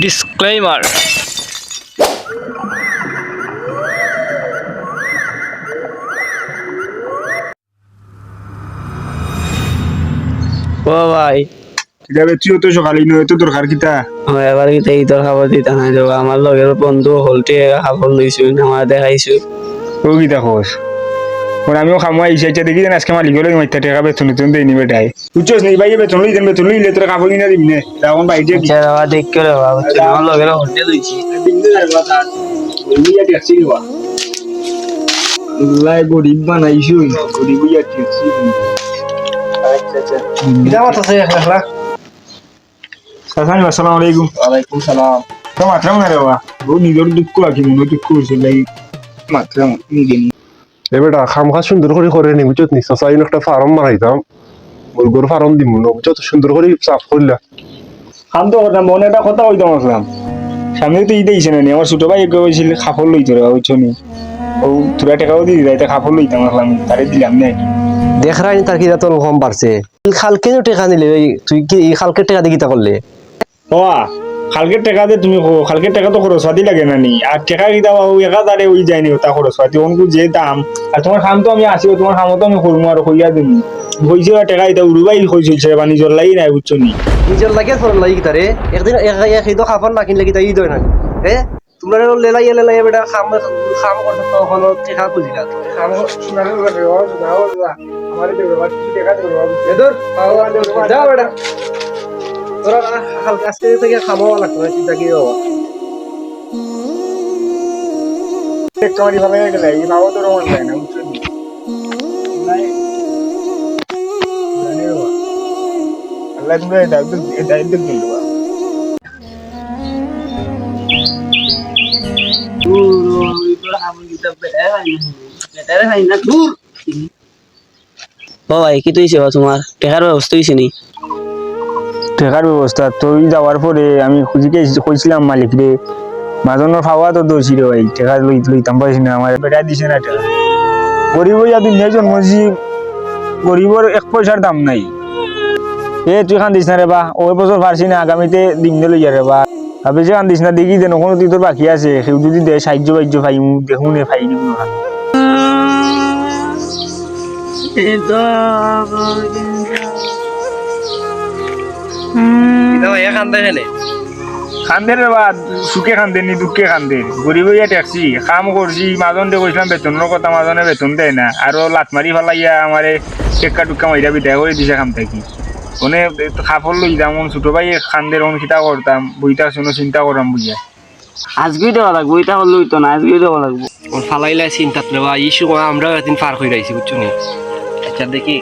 Disclaimer ও ভাই। এটা তুইও তো সকালে নয় তো দরকার কিতা? আমার এবার কিন্তু এই তোর খাবার দিতে নাই? দেবো আমার লগের বন্ধু হলটি খাবার লইছো আমার দেখাইছো ও কিতা খোঁজ ওরা আমিও খামো আইসি আইসা দেখি যেন আজকে মালিক হলে মাইতা টাকা বেতন বেতন দেয়নি বেটাই বুঝছস নি ভাই বেতন লই দেন বেতন লইলে তোরা কাপড় কিনা দিবি নে তখন কি আচ্ছা বাবা দেখ করে বাবা আমার লগের হলটি লইছি আল্লাহ গরিব বানাইছো গরিব ইয়া টিপছি কিটা কথা আছে একলা সাসানি আসসালামু আলাইকুম ওয়ালাইকুম সালাম তো মাত্রা মনে রে বা ও নিজের দুঃখ আছে মনে দুঃখ হয়েছে লাই মাত্রা নিজে এবারটা খামখা সুন্দর করে করে নি বুঝত নি চাই একটা ফার্ম মারাইতাম মুরগোর ফার্ম দিব না বুঝত সুন্দর করে চাষ করলা খাম তো করতাম মনে একটা কথা কইতাম আসলাম সামনে তো ঈদ না আমার ছোট ভাই লইতে রে বুঝছ নি ও তোরা টাকাও দিয়ে দিই কাপড় লইতাম আসলাম তারে দিলাম না দেখ রাইনি তার কিনা তোর কম পারছে খালকে টেকা নিলে তুই কি এই খালকে টেকা দিয়ে কিতা করলে ও খালকের টাকা দিয়ে তুমি কো খালকের টাকা তো খরচ লাগে না নি। আর টাকা কি দাও ওই এক ওই যায়নি ওটা খরচ পাতি অনকু যে দাম আর তোমার খাম তো আমি আসিও তোমার খামও তো আমি করব আর কইয়া দিন হইছে টাকা এটা উড়ুবাই হয়েছে বা নিজের লাগি নাই বুঝছ নি? নিজের লাগে তোর লাগি কিতা রে একদিন এক ঈদ খাবার না কিনলে কিতা ঈদ হয় না এ তোমরা লেলাই লেলাই বেটা খাম খাম করতে তো হলো টেকা খুঁজিলা খাম এদর যা বেটা। তোরা হালকা আজকে থেকে খামাও লাগতো না চিন্তা কি রোমান লাগে না, বুঝছ? নি আল্লাহ তুমি দায়িত্ব দায়িত্ব দিল ও ভাই কি তুইছে তোমার? টেকার ব্যবস্থা হয়েছে নি? টাকার ব্যবস্থা। তুই যাওয়ার পরে আমি খুঁজিকে কইছিলাম মালিক রে। মাজনের খাওয়া তো দোষী রে ভাই টাকা লই লইতাম পাইছি না আমার বেটা দিছে না টাকা গরিব ইয়া দুনিয়া জন্মছি গরিবর এক পয়সার দাম নাই। এ, তুই খান দিস না রে বা, ওই বছর পারছি না, আগামীতে দিন লইয়া রে বা। ভাবি যে খান দিস না, দেখি দেন ওখানে তুই তোর বাকি আছে, সেও যদি দে সাহায্য বাহ্য পাই দেখুন নে ভাই কোনো খান খান্দের বা সুখে খান্দের নি দুঃখে খান্দের গরিব ইয়া ট্যাক্সি কাম করছি মাজন দে কইছিলাম বেতনের কথা মাজনে বেতন দেয় না। আরও লাত মারি ফেলাইয়া আমারে টেক্কা টুক্কা মাইরা বিদায় করে দিছে খাম থাকি। মানে খাফর লই যাম ছোট ভাই খান্দের অন খিতা করতাম বইটা শুনো চিন্তা করাম বুঝিয়া আজকেই দেওয়া লাগবো এটা হলো তো না আজকেই দেওয়া লাগবো। ফালাইলে চিন্তাত নেওয়া এই সময় আমরাও একদিন পার হয়ে রাইছি বুঝছ নি? আচ্ছা দেখি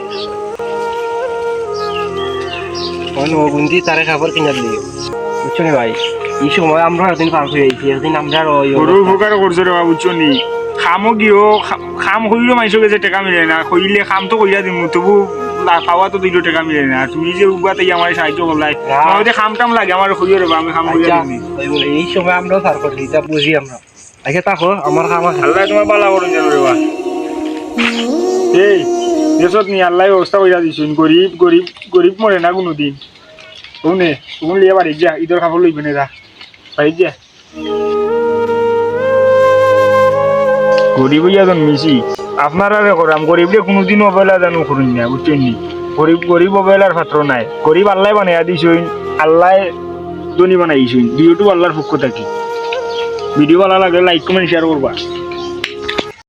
কোন ওগুন্দি তারে খাবার কিনা দিও বুঝছ নি ভাই? এই সময় আমরা একদিন পার হয়ে রাইছি একদিন আমরা ওই গরু উপকার করছে রে বাবু চনি খামও গিয়েও খাম হইলেও মাইসো গেছে টেকা মিলে না। হইলে খাম তো কইয়া দিম তবু খাওয়া তো দিলেও টেকা মিলে না। তুমি যে উবাতে আমার সাহায্য করলাই তোমার যে খাম টাম লাগে আমার হইও রে আমি খাম আচ্ছা, ওই বলে এই সময় আমরাও পার করছি এটা বুঝি আমরা। আগে তাকো আমার খাম আল্লাহ তোমার পালা করুন যেন রে বা এই দেশত নি আল্লাহ ব্যবস্থা কইরা দিছুন, গরিব গরিব গরিব মরে না কোনো দিন শুনে তুমি লিয়ে বাড়ি যা ঈদের কাপড় লইবে না যা। যা। গরিব ইয়া জন্মিছি আপনারা করাম গরিবরে কোনোদিন অবহেলা জানো করুন না, বুঝছেন নি? গরিব গরিব অবহেলার পাত্র নাই। গরিব আল্লাহ বানাইয়া দিছুন, আল্লাহ ধনী বানাইছুন। ভিডিওটো আল্লাহর পক্ষ থাকি। ভিডিও ভালো লাগলে লাইক কমেন্ট শেয়ার করবা।